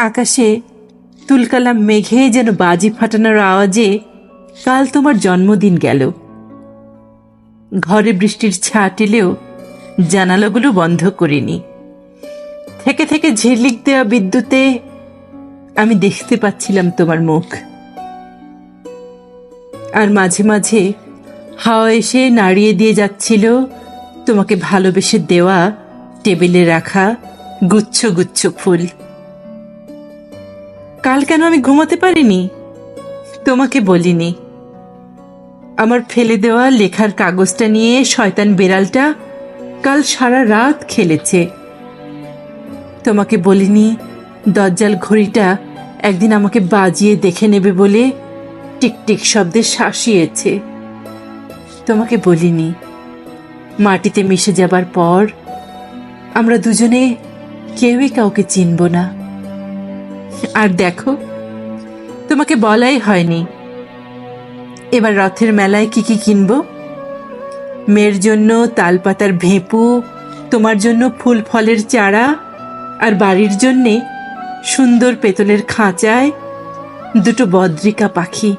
আকাশে তুলকালাম মেঘে যেন বাজি ফাটানোর আওয়াজে কাল তোমার জন্মদিন গেল। ঘরে বৃষ্টির ছাট এলেও জানালাগুলো বন্ধ করিনি। থেকে থেকে ঝিলিক দেওয়া বিদ্যুতে আমি দেখতে পাচ্ছিলাম তোমার মুখ। আর মাঝে মাঝে হাওয়া এসে নাড়িয়ে দিয়ে যাচ্ছিল তোমাকে ভালোবেসে দেওয়া টেবিলে রাখা গুচ্ছ গুচ্ছ ফুল। কাল কেন আমি ঘুমাতে পারিনি? তোমাকে বলিনি। আমার ফেলে দেওয়া লেখার কাগজটা নিয়ে শয়তান বেড়ালটা কাল সারা রাত খেলেছে। তোমাকে বলিনি দজ্জাল ঘড়িটা একদিন আমাকে বাজিয়ে দেখে নেবে বলে টিকটিক শব্দে শাসিয়েছে। তোমাকে বলিনি, মাটিতে মিশে যাবার পর আমরা দুজনে কেউই কাউকে চিনব না। আর দেখো, তোমাকে বলাই হয়নি। এবার রথের মেলায় কি কি কিনব? মেয়ের জন্য তালপাতার ভেঁপু, তোমার জন্য ফুল ফলের চারা, আর বাড়ির জন্যে সুন্দর পেতলের খাঁচায় দুটো বদ্রিকা পাখি।